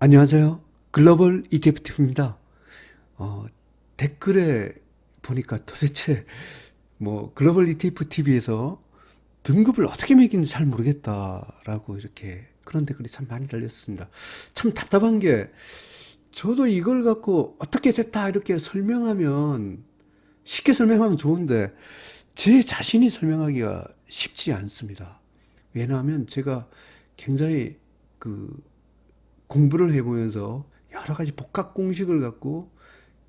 안녕하세요. 글로벌 ETF TV입니다. 어, 댓글에 보니까 도대체 뭐 글로벌 ETF TV에서 등급을 어떻게 매기는지 잘 모르겠다라고 이렇게 그런 댓글이 참 많이 달렸습니다. 참 답답한 게 저도 이걸 갖고 어떻게 됐다 이렇게 설명하면 쉽게 설명하면 좋은데 제 자신이 설명하기가 쉽지 않습니다. 왜냐하면 제가 굉장히 그 공부를 해보면서 여러 가지 복합 공식을 갖고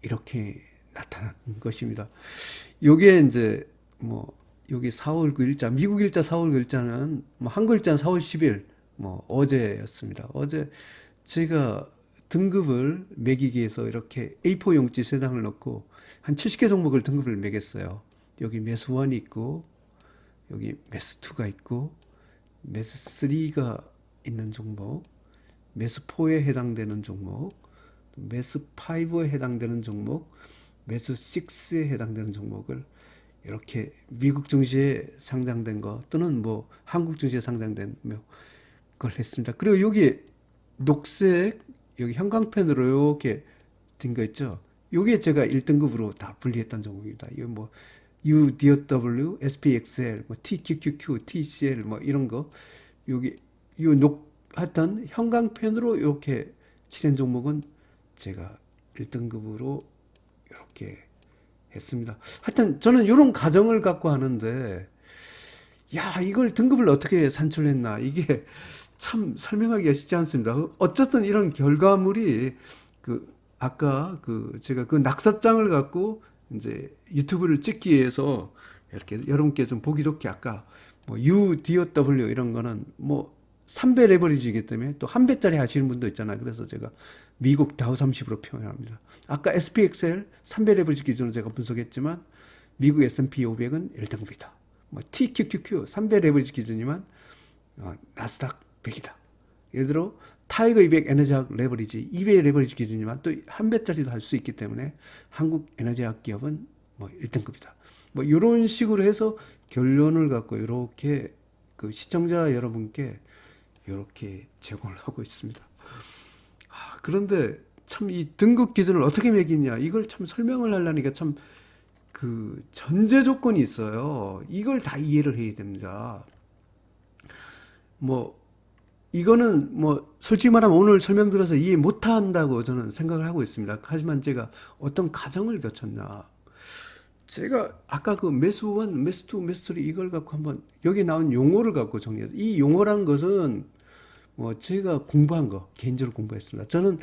이렇게 나타난 것입니다. 요게 이제 뭐 여기 4월 9일자 미국 일자 4월 9일자는 뭐 한글 일자는 4월 10일 뭐 어제였습니다. 어제 제가 등급을 매기기 위해서 이렇게 A4 용지 세 장을 넣고 한 70개 종목을 등급을 매겼어요. 여기 매수 1이 있고 여기 매수 2가 있고 매수 3가 있는 종목 매수 4에 해당되는 종목, 매수 5에 해당되는 종목, 매수 6에 해당되는 종목을 이렇게 미국 증시에 상장된 거 또는 뭐 한국 증시에 상장된 뭐걸 했습니다. 그리고 여기 녹색 여기 형광펜으로 이렇게 된 거 있죠. 요게 제가 1등급으로 다 분리했던 종목입니다. 이거 뭐 UDW, SPXL, 뭐 TQQQ, TCL 뭐 이런 거 여기 요 녹 하여튼 형광펜으로 이렇게 칠한 종목은 제가 1등급으로 이렇게 했습니다. 하여튼 저는 이런 가정을 갖고 하는데 야 이걸 등급을 어떻게 산출했나 이게 참 설명하기가 쉽지 않습니다. 어쨌든 이런 결과물이 그 아까 그 제가 그 낙서장을 갖고 이제 유튜브를 찍기 위해서 이렇게 여러분께 좀 보기 좋게 아까 뭐 UDOW 이런 거는 뭐 3배 레버리지이기 때문에 또 한 배짜리 하시는 분도 있잖아요. 그래서 제가 미국 다우 30으로 표현합니다. 아까 SPXL 3배 레버리지 기준으로 제가 분석했지만 미국 S&P 500은 1등급이다. 뭐 TQQQ 3배 레버리지 기준이지만 어, 나스닥 100이다. 예를 들어 타이거 200 에너지학 레버리지 2배 레버리지 기준이지만 또 한 배짜리도 할 수 있기 때문에 한국 에너지학 기업은 뭐 1등급이다. 뭐 이런 식으로 해서 결론을 갖고 이렇게 그 시청자 여러분께 이렇게 제공을 하고 있습니다. 아, 그런데 참 이 등급 기준을 어떻게 매기냐 이걸 참 설명을 하려니까 참 그 전제 조건이 있어요. 이걸 다 이해를 해야 됩니다. 뭐 이거는 뭐 솔직히 말하면 오늘 설명 들어서 이해 못 한다고 저는 생각을 하고 있습니다. 하지만 제가 어떤 가정을 거쳤나 제가 아까 그 매수 원, 매수 투, 매수리 이걸 갖고 한번 여기 나온 용어를 갖고 정리해서 이 용어란 것은 뭐 제가 공부한 거 개인적으로 공부했습니다. 저는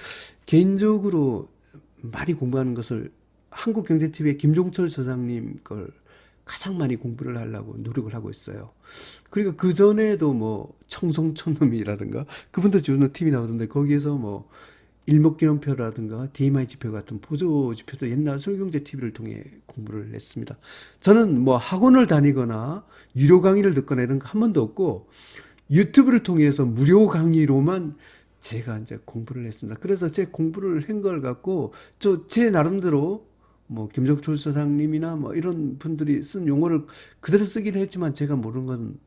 개인적으로 많이 공부하는 것을 한국경제TV의 김종철 소장님 걸 가장 많이 공부를 하려고 노력을 하고 있어요. 그리고 그 전에도 뭐 청송촌놈이라든가 그분도 주는 팀이 나오던데 거기에서 뭐 일목기념표라든가 DMI 지표 같은 보조 지표도 옛날 설경제 TV를 통해 공부를 했습니다. 저는 뭐 학원을 다니거나 유료 강의를 듣거나 이런 거 한 번도 없고 유튜브를 통해서 무료 강의로만 제가 이제 공부를 했습니다. 그래서 제 공부를 한 걸 갖고 저 제 나름대로 뭐 김정철 소장님이나 뭐 이런 분들이 쓴 용어를 그대로 쓰기는 했지만 제가 모르는 건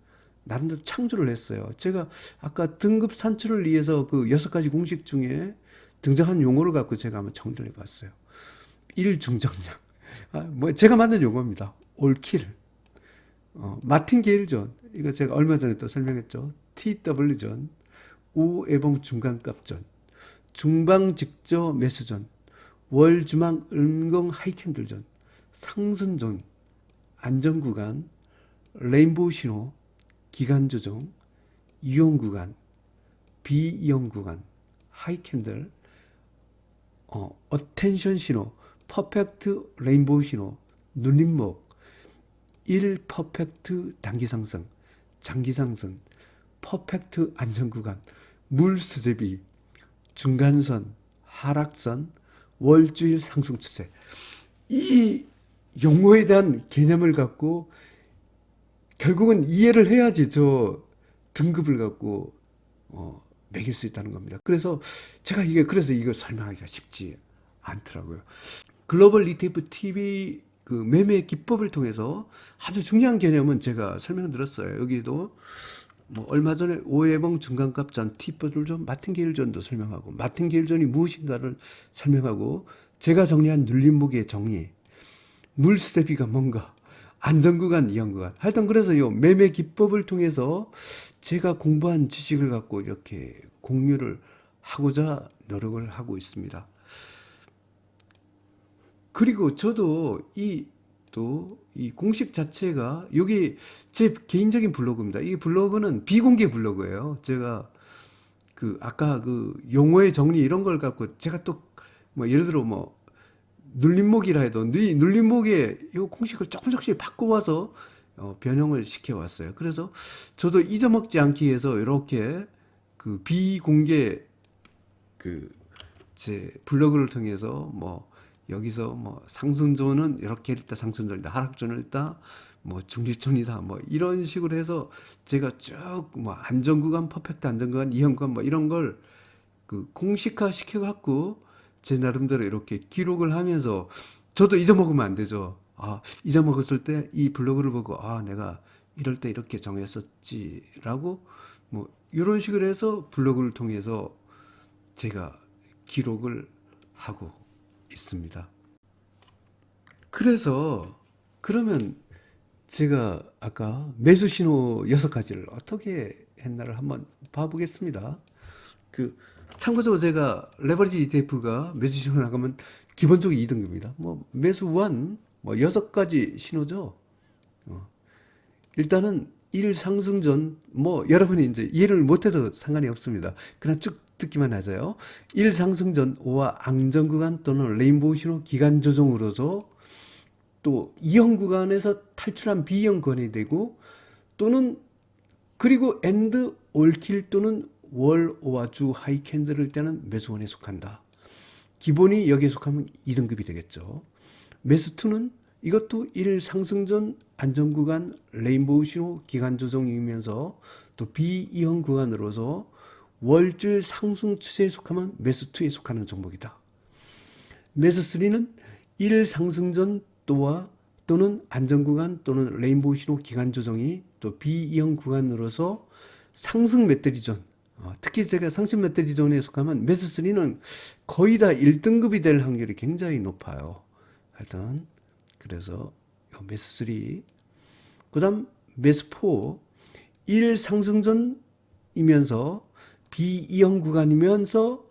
나름대로 창조를 했어요. 제가 아까 등급 산출을 위해서 그 여섯 가지 공식 중에 등장한 용어를 갖고 제가 한번 정리를 해봤어요. 일중정량. 아, 뭐 제가 만든 용어입니다. 올킬. 어, 마틴 게일존. 이거 제가 얼마 전에 또 설명했죠. TW존. 우애봉 중간값존. 중방 직저 매수존. 월 주망 은공 하이캔들존. 상승존. 안전구간. 레인보우 신호. 기간 조정. 이용 구간. 비이용 구간. 하이캔들. 어, 어텐션 신호, 퍼펙트 레인보우 신호, 눌림목, 1 퍼펙트 단기 상승, 장기 상승, 퍼펙트 안전 구간, 물 수제비, 중간선, 하락선, 월주일 상승 추세. 이 용어에 대한 개념을 갖고 결국은 이해를 해야지 저 등급을 갖고 어, 매길 수 있다는 겁니다. 그래서 제가 이게 그래서 이걸 설명하기가 쉽지 않더라고요. 글로벌 ETF TV 그 매매 기법을 통해서 아주 중요한 개념은 제가 설명을 드렸어요. 여기도 뭐 얼마 전에 오해봉 중간값전, 티버들전, 마틴게일전도 설명하고 마틴게일전이 무엇인가를 설명하고 제가 정리한 눌림목의 정리, 물세비가 뭔가, 안전구간, 이연구간. 하여튼 그래서 요 매매 기법을 통해서 제가 공부한 지식을 갖고 이렇게 공유를 하고자 노력을 하고 있습니다. 그리고 저도 이 또 이 공식 자체가 여기 제 개인적인 블로그입니다. 이 블로그는 비공개 블로그예요. 제가 그 아까 그 용어의 정리 이런 걸 갖고 제가 또 뭐 예를 들어 뭐 눌림목이라 해도 이 눌림목의 이 공식을 조금 조금씩 바꿔와서 어, 변형을 시켜왔어요. 그래서 저도 잊어먹지 않기 위해서 이렇게 그 비공개 그 제 블로그를 통해서 뭐 여기서 뭐 상승존은 이렇게 일다 상승존이다 하락존을 있다 뭐 중립존이다 뭐 이런 식으로 해서 제가 쭉 뭐 안전구간 퍼펙트 안전구간 이형구간 뭐 이런 걸 그 공식화 시켜갖고 제 나름대로 이렇게 기록을 하면서 저도 잊어먹으면 안 되죠. 아 잊어먹었을 때 이 블로그를 보고 아 내가 이럴 때 이렇게 정했었지라고 뭐 이런 식으로 해서 블로그를 통해서 제가 기록을 하고 있습니다. 그래서 그러면 제가 아까 매수 신호 여섯 가지를 어떻게 했나를 한번 봐보겠습니다. 그 참고적으로 제가 레버리지 ETF가 매수 신호 나가면 기본적으로 2등급입니다. 뭐 매수 원, 뭐 여섯 가지 신호죠. 어. 일단은 일 상승 전, 뭐 여러분이 이제 이해를 못해도 상관이 없습니다. 그냥 쭉 듣기만 하세요. 일 상승 전 O와 앙전 구간 또는 레인보우 신호 기간 조정으로서 또 E형 구간에서 탈출한 B형 구간이 되고 또는 그리고 엔드 올킬 또는 월 오와 주 하이 캔들을 때는 매수원에 속한다. 기본이 여기에 속하면 2등급이 되겠죠. 매수2는 이것도 1 상승 전 안전 구간 레인보우 신호 기간 조정이면서 또 비이형 구간으로서 월줄 상승 추세에 속하면 매수 2에 속하는 종목이다. 매수 3는 1 상승 전 또와 또는 안전 구간 또는 레인보우 신호 기간 조정이 또 비이형 구간으로서 상승 맷들이전 어, 특히 제가 상승 맷들이 존에 속하면 매수 3는 거의 다 1등급이 될 확률이 굉장히 높아요. 하여튼 그래서 요 매수 3 그다음 매수 4 1 상승 전이면서 비이형 구간이면서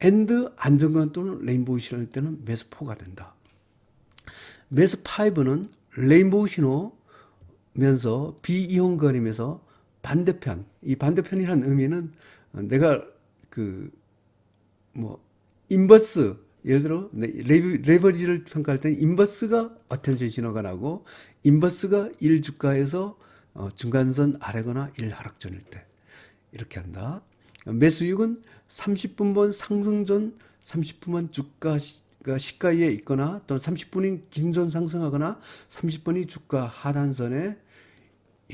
엔드 안정구간 또는 레인보우 신호일 때는 매수4가 된다. 매수5는 레인보우 신호면서 비이형 구간이면서 반대편, 이 반대편이라는 의미는 내가 그 뭐 인버스 예를 들어 레버, 레버리지를 평가할 때는 인버스가 어텐션 신호가 나고 인버스가 1주가에서 어, 중간선 아래거나 1하락전일 때 이렇게 한다. 매수익은 30분번 상승 전 30분만 주가 가 시가에 있거나 또는 30분이 긴전 상승하거나 30분이 주가 하단선에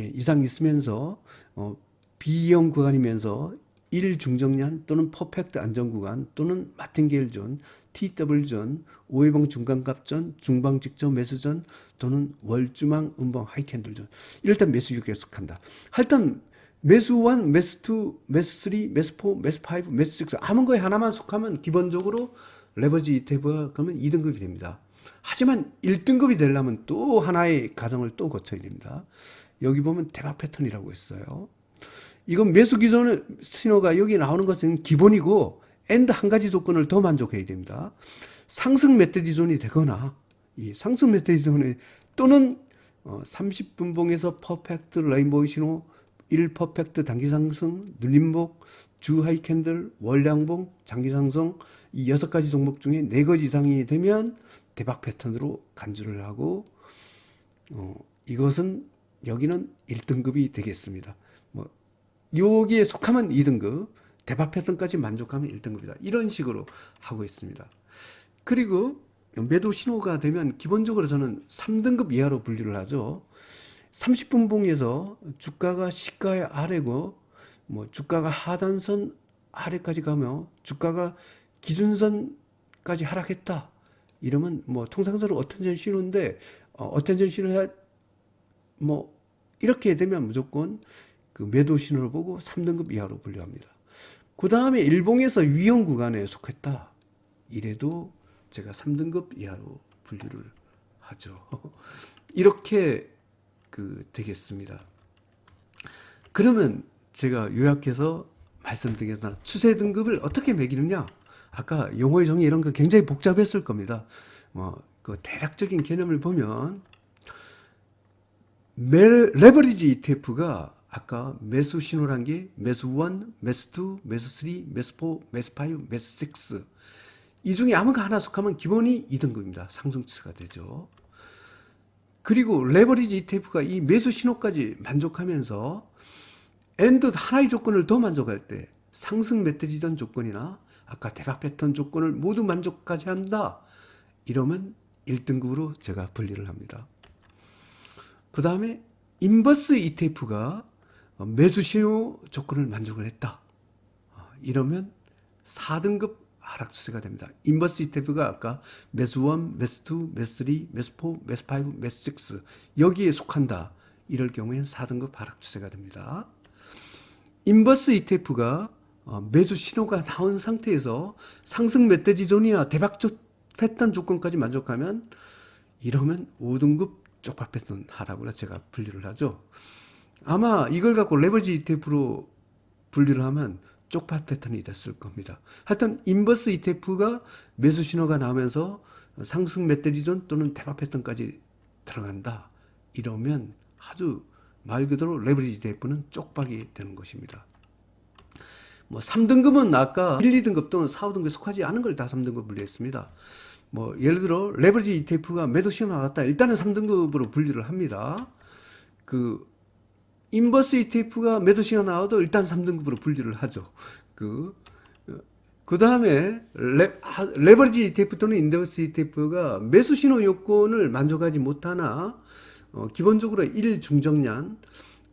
예, 이상 있으면서 어, 비형 구간이면서 1 중정량 또는 퍼펙트 안전 구간 또는 마틴게일 존, TW 존, 오해봉 중간값 존, 중방 직전 매수 존 또는 월주망 음봉 하이캔들 존. 이럴 땐 매수 6에 속한다. 하여튼 매수 1, 매수 2, 매수 3, 매수 4, 매수 5, 매수 6 아무 거에 하나만 속하면 기본적으로 레버지 ETF가 그러면 2등급이 됩니다. 하지만 1등급이 되려면 또 하나의 과정을 또 거쳐야 됩니다. 여기 보면 대박 패턴이라고 있어요. 이건 매수 기존의 신호가 여기 나오는 것은 기본이고 엔드 한 가지 조건을 더 만족해야 됩니다. 상승 메테디존이 되거나 이 상승 메테디존이 또는 어, 30분봉에서 퍼펙트 레인보우 신호 1 퍼펙트 단기 상승 눌림목 주 하이 캔들 월량봉 장기 상승 이 여섯 가지 종목 중에 네 가지 이상이 되면 대박 패턴으로 간주를 하고 어, 이것은 여기는 1등급이 되겠습니다. 뭐 여기에 속하면 2등급, 대박 패턴까지 만족하면 1등급이다. 이런 식으로 하고 있습니다. 그리고 매도 신호가 되면 기본적으로 저는 3등급 이하로 분류를 하죠. 30분 봉에서 주가가 시가의 아래고 뭐 주가가 하단선 아래까지 가며 주가가 기준선까지 하락했다. 이러면 뭐 통상적으로 어텐션 신호인데 어, 어텐션 신호야 뭐 이렇게 되면 무조건 그 매도 신호를 보고 3등급 이하로 분류합니다. 그 다음에 일봉에서 위험 구간에 속했다. 이래도 제가 3등급 이하로 분류를 하죠. 이렇게 그 되겠습니다. 그러면 제가 요약해서 말씀드리겠습니다. 추세 등급을 어떻게 매기느냐? 아까 용어의 정의 이런 거 굉장히 복잡했을 겁니다. 뭐 그 대략적인 개념을 보면 메, 레버리지 ETF가 아까 매수 신호란 게 매수 1, 매수 2, 매수 3, 매수 4, 매수 5, 매수 6. 이 중에 아무가 하나 속하면 기본이 2등급입니다. 상승추세가 되죠. 그리고 레버리지 ETF가 이 매수 신호까지 만족하면서 엔드 하나의 조건을 더 만족할 때 상승 메트리전 조건이나 아까 대박 패턴 조건을 모두 만족까지 한다. 이러면 1등급으로 제가 분리를 합니다. 그 다음에 인버스 ETF가 매수 신호 조건을 만족을 했다. 어, 이러면 4등급 하락 추세가 됩니다. 인버스 ETF가 아까 매수 1, 매수 2, 매수 3, 매수 4, 매수 5, 매수 6 여기에 속한다. 이럴 경우에는 4등급 하락 추세가 됩니다. 인버스 ETF가 어, 매수 신호가 나온 상태에서 상승 메시지 존이나 대박 조- 패턴 조건까지 만족하면 이러면 5등급 쪽박 패턴 하락으로 제가 분류를 하죠. 아마 이걸 갖고 레버지 ETF로 분류를 하면 쪽파 패턴이 됐을 겁니다. 하여튼 인버스 ETF가 매수 신호가 나오면서 상승 메시지존 또는 대박 패턴까지 들어간다. 이러면 아주 말 그대로 레버리지 ETF는 쪽박이 되는 것입니다. 뭐 3등급은 아까 1, 2등급 또는 4, 5등급에 속하지 않은 걸 다 3등급 분류했습니다. 뭐 예를 들어 레버리지 ETF가 매도 신호 나왔다. 일단은 3등급으로 분류를 합니다. 그 인버스 ETF가 매도 신호 나와도 일단 3등급으로 분류를 하죠. 그, 그 다음에 레, 아, 레버리지 ETF 또는 인버스 ETF가 매수 신호 요건을 만족하지 못하나, 어, 기본적으로 1 중정량,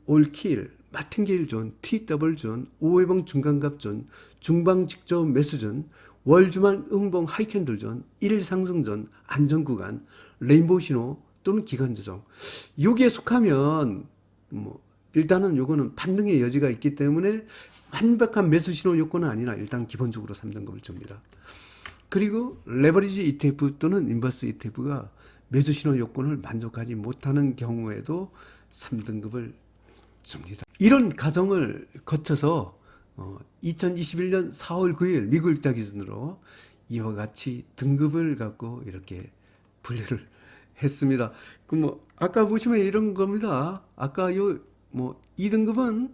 올킬, 마틴게일 존, TW 존, 5회봉 중간갑 존, 중방 직접 매수 존, 월주만 응봉 하이캔들 존, 1 상승 존, 안전 구간, 레인보우 신호 또는 기간 조정. 여기에 속하면 뭐 일단은 요거는 반등의 여지가 있기 때문에 완벽한 매수 신호 요건은 아니라 일단 기본적으로 3등급을 줍니다. 그리고 레버리지 ETF 또는 인버스 ETF가 매수 신호 요건을 만족하지 못하는 경우에도 3등급을 줍니다. 이런 과정을 거쳐서 어, 2021년 4월 9일 미국 일자 기준으로 이와 같이 등급을 갖고 이렇게 분류를 했습니다. 그뭐 아까 보시면 이런 겁니다. 아까 요 뭐 2등급은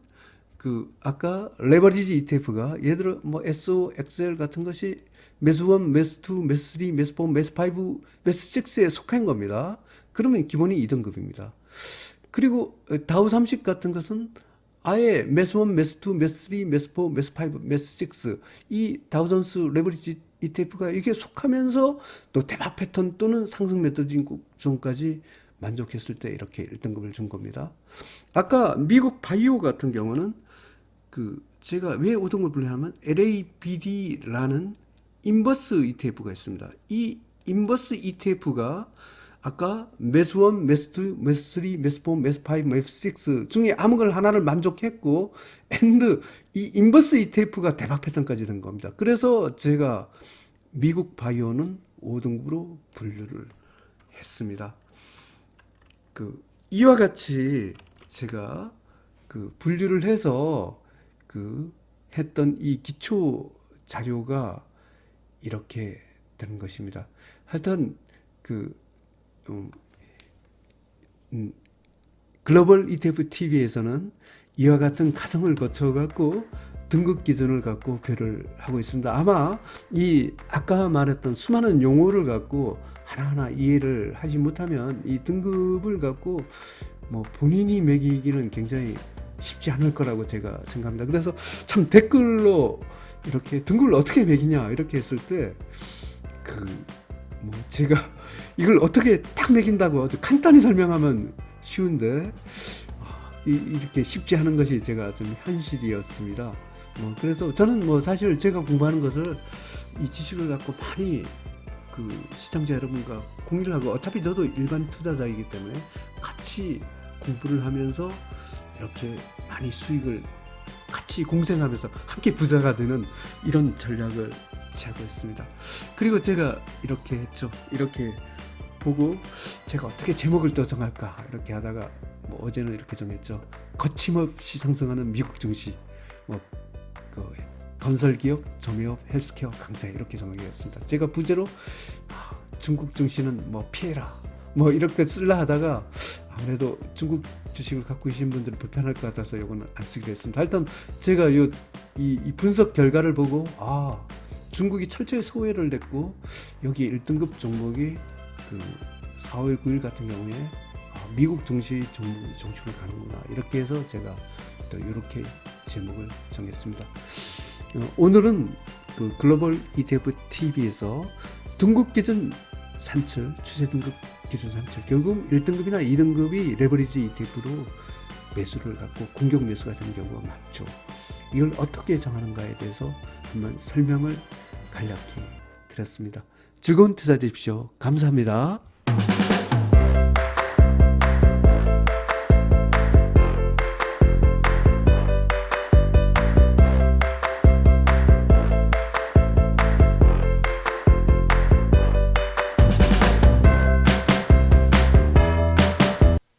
그 아까 레버리지 ETF가 예를 들어 뭐 SO, XL 같은 것이 매수 1, 매수 2, 매수 3, 매수 4, 매수 5, 매수 6에 속한 겁니다. 그러면 기본이 2등급입니다. 그리고 다우 30 같은 것은 아예 매수 1, 매수 2, 매수 3, 매수 4, 매수 5, 매수 6. 이 다우존스 레버리지 ETF가 이게 속하면서 또 대박 패턴 또는 상승 메터진 존까지 만족했을 때 이렇게 1등급을 준 겁니다. 아까 미국 바이오 같은 경우는 그 제가 왜 5등급을 분류하면 LABD라는 인버스 ETF가 있습니다. 이 인버스 ETF가 아까 매수 1, 매수 2, 매수 3, 매수 4, 매수 5, 매수 6 중에 아무거나 하나를 만족했고 엔드 이 인버스 ETF가 대박 패턴까지 된 겁니다. 그래서 제가 미국 바이오는 5등급으로 분류를 했습니다. 그 이와 같이 제가 그 분류를 해서 그 했던 이 기초 자료가 이렇게 되는 것입니다. 하여튼 그 음, 음, 글로벌 ETF TV에서는 이와 같은 과정을 거쳐 갖고 등급 기준을 갖고 배를 하고 있습니다. 아마 이 아까 말했던 수많은 용어를 갖고 하나하나 이해를 하지 못하면 이 등급을 갖고 뭐 본인이 매기기는 굉장히 쉽지 않을 거라고 제가 생각합니다. 그래서 참 댓글로 이렇게 등급을 어떻게 매기냐 이렇게 했을 때 그 뭐 제가 이걸 어떻게 딱 매긴다고 아주 간단히 설명하면 쉬운데 아, 이- 이렇게 쉽지 않은 것이 제가 좀 현실이었습니다. 뭐 그래서 저는 뭐 사실 제가 공부하는 것을 이 지식을 갖고 많이 그 시청자 여러분과 공유를 하고 어차피 저도 일반 투자자이기 때문에 같이 공부를 하면서 이렇게 많이 수익을 같이 공생하면서 함께 부자가 되는 이런 전략을 취하고 있습니다. 그리고 제가 이렇게 했죠. 이렇게 보고 제가 어떻게 제목을 또 정할까 이렇게 하다가 뭐 어제는 이렇게 정했죠. 거침없이 상승하는 미국 증시, 뭐 그 건설 기업, 정유업, 헬스케어 강세 이렇게 정하겠습니다. 제가 부제로 아, 중국 증시는 뭐 피해라 뭐 이렇게 쓸라 하다가 아무래도 중국 주식을 갖고 계신 분들은 불편할 것 같아서 이거는 안 쓰기로 했습니다. 일단 제가 요, 이, 이 분석 결과를 보고 아 중국이 철저히 소외를 냈고 여기 1등급 종목이 그 4월 9일 같은 경우에 아, 미국 증시 종, 종식을 가는구나 이렇게 해서 제가 또 이렇게 제목을 정했습니다. 어, 오늘은 그 글로벌 ETF TV에서 등급 기준 산출, 추세 등급 기준 산출. 결국 1등급이나 2등급이 레버리지 ETF로 매수를 갖고 공격 매수가 되는 경우가 많죠. 이걸 어떻게 정하는가에 대해서 한번 설명을 간략히 드렸습니다. 즐거운 투자 되십시오. 감사합니다.